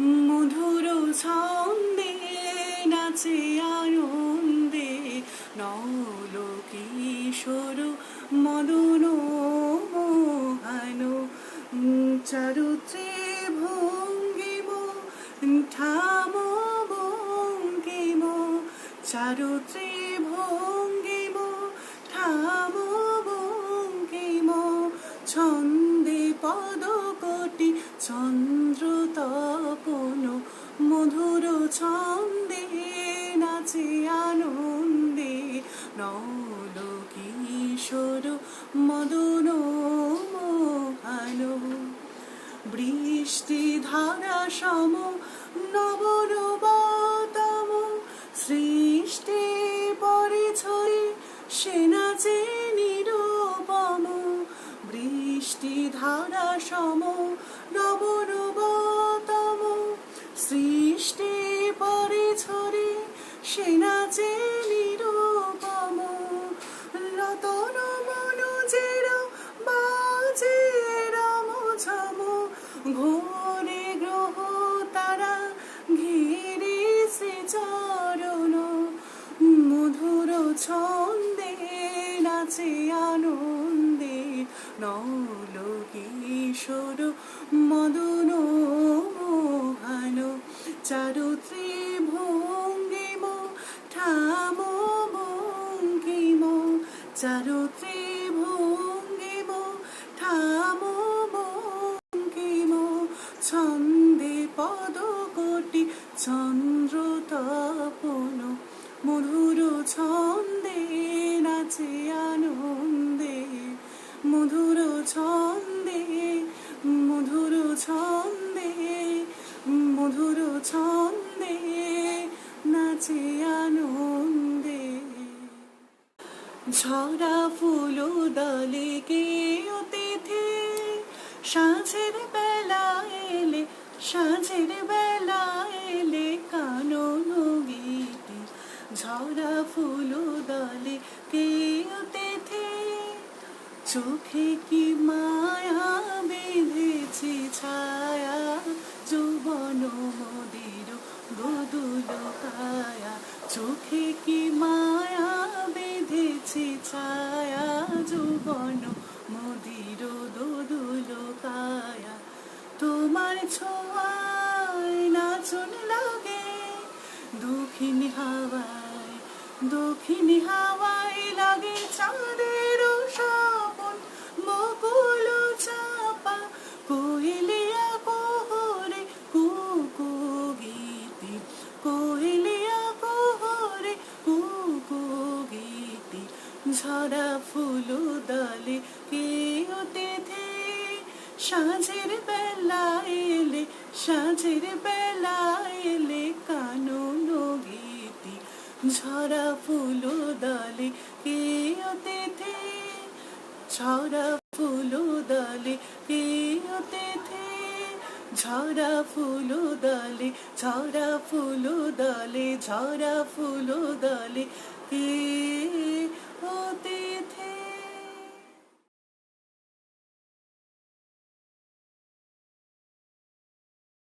মধুর ছন্দে নাচে আনন্দে নল কিশোর মদন মোহান চারুত্রে ভঙ্গিম, ঠাম ভঙ্গিম, চারুত্রে ভঙ্গিম, ঠাম ভঙ্গিম, ছন্দে পদকটি বৃষ্টি ধারা সম নবনবতম সৃষ্টি পরিছই সে নাচে নিরূপম। বৃষ্টি ধারা সম নবনবতম সৃষ্টি পরিছরে সে নাচে নল কিশোর মদন মোহান চারুত্রে ভঙ্গিম ঠাম ভঙ্গিম চারুত্রে ভঙ্গিম ঠাম ভঙ্গিম, ছন্দে পদকটি চন্দ্র তপন, মধুর ছন্দে নাচে আনন্দে। মধুর ছন্দে মধুর ছন্দে মধুর ছন্দে নাচে আনন্দে। ঝরা ফুল দলে কে অতিথি সাঁঝের বেলা এলে, সাঁঝের বেলা চোখে কি মায়া বেঁধেছি ছায়া? যৌবন মদির গদুল কায়া চোখে কি মায়া বেঁধেছি ছায়া? যৌবন মদির দোদুল কায়া তোমার ছোঁয়ায় নাচন লাগে, দক্ষিণ হাওয়ায় দক্ষিণ হাওয়ায় লাগে চাঁদের স্বপন ঝরা ফুল দলে কে অতিথি সাঁঝের বেলা এলে, সাঁঝের বেলা এলে কানন গীতি ঝরা ফুল দলে কে অতিথি ঝরা ফুল দলে কে অতিথি। ঝরা ফুল দলে ঝরা ফুল দলে ঝরা ফুল দলে কে অতিথি।